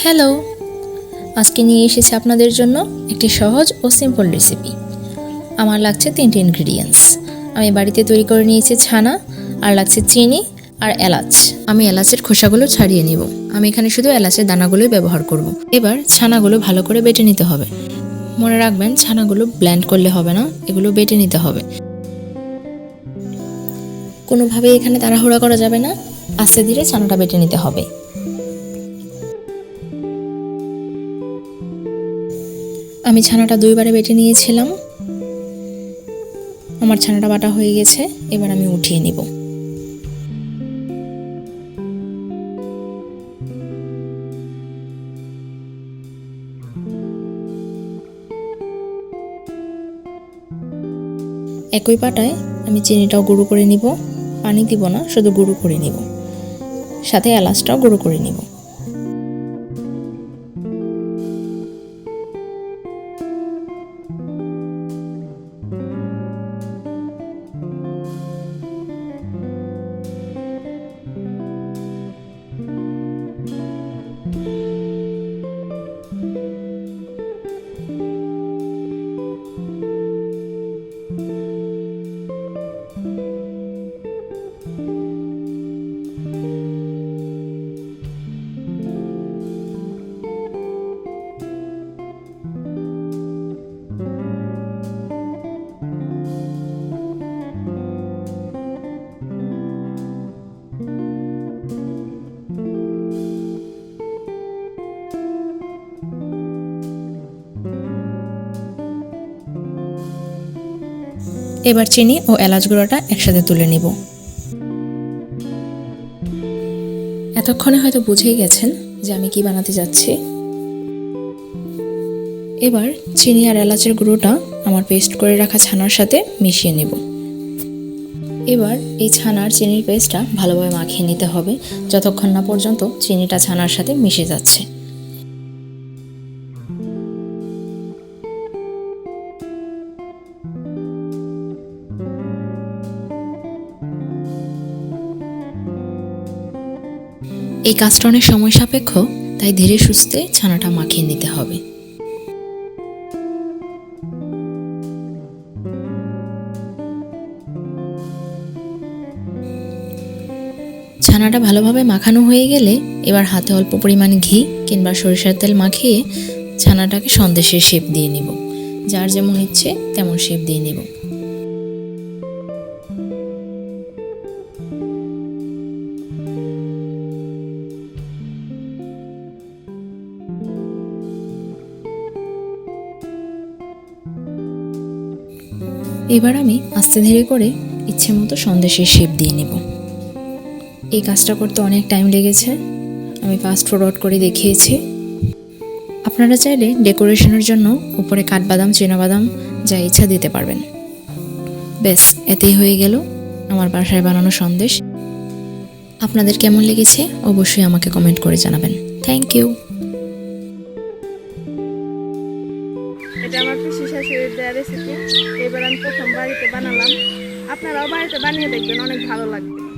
Hello, আজকে নিয়ে এসেছি আপনাদের জন্য একটি সহজ ও সিম্পল রেসিপি আমার লাগছে তিনটে ইনগ্রিডিয়েন্টস আমি বাড়িতে তৈরি করে নিয়েছি ছানা, আর লাগছে চিনি আর এলাচ। আমি এলাচের খোসাগুলো ছাড়িয়ে নিব। আমি এখানে শুধু এলাচের দানাগুলোই ব্যবহার করব। এবার ছানাগুলো ভালো করে বেটে নিতে হবে। মনে রাখবেন, ছানাগুলো ব্ল্যান্ড করলে হবে না, এগুলো বেটে নিতে হবে। কোনোভাবে এখানে তাড়াহুড়া করা যাবে না। আস্তে ধীরে ছানাটা বেটে নিতে হবে। আমি ছানাটা দুইবারে বেটে নিয়েছিলাম। আমার ছানাটা বাটা হয়ে গেছে, এবার আমি উঠিয়ে নিব। একই পাটায় আমি চিনিটাও গুঁড়ো করে নিব, পানি দিব না, শুধু গুঁড়ো করে নিব। সাথে এলাচটাও গুঁড়ো করে নিব। এবার চিনি ও এলাচ গুঁড়োটা একসাথে তুলে নিব। এতক্ষণে হয়তো বুঝেই গেছেন যে আমি কি বানাতে যাচ্ছি। এবার চিনি আর এলাচের গুঁড়োটা আমার পেস্ট করে রাখা ছানার সাথে মিশিয়ে নেব। এবার এই ছানার চিনির পেস্টটা ভালোভাবে মাখিয়ে নিতে হবে, যতক্ষণ না পর্যন্ত চিনিটা ছানার সাথে মিশে যাচ্ছে। এই কাজটা অনেক সময় সাপেক্ষ, তাই ধীরে সুস্থে ছানাটা মাখিয়ে নিতে হবে। ছানাটা ভালোভাবে মাখানো হয়ে গেলে এবার হাতে অল্প পরিমাণ ঘি কিংবা সরিষার তেল মাখিয়ে ছানাটাকে সন্দেশের শেপ দিয়ে নিব। যার যেমন ইচ্ছে তেমন শেপ দিয়ে নেব। এবার আমি আস্তে ধীরে করে ইচ্ছে মতো সন্দেশের শেপ দিয়ে নেব। এই কাজটা করতে অনেক টাইম লেগেছে। আমি ফাস্ট ফরওয়ার্ড করে দেখিয়েছি। আপনারা চাইলে ডেকোরেশনের জন্য উপরে কাঠবাদাম বাদাম যা ইচ্ছা দিতে পারবেন। ব্যাস, এতেই হয়ে গেল আমার বাসায় বানানো সন্দেশ। আপনাদের কেমন লেগেছে অবশ্যই আমাকে কমেন্ট করে জানাবেন। থ্যাংক ইউ রেসিপি এবার আমি প্রথম বাড়িতে বানালাম। আপনারাও বাড়িতে বানিয়ে দেখবেন অনেক ভালো লাগবে।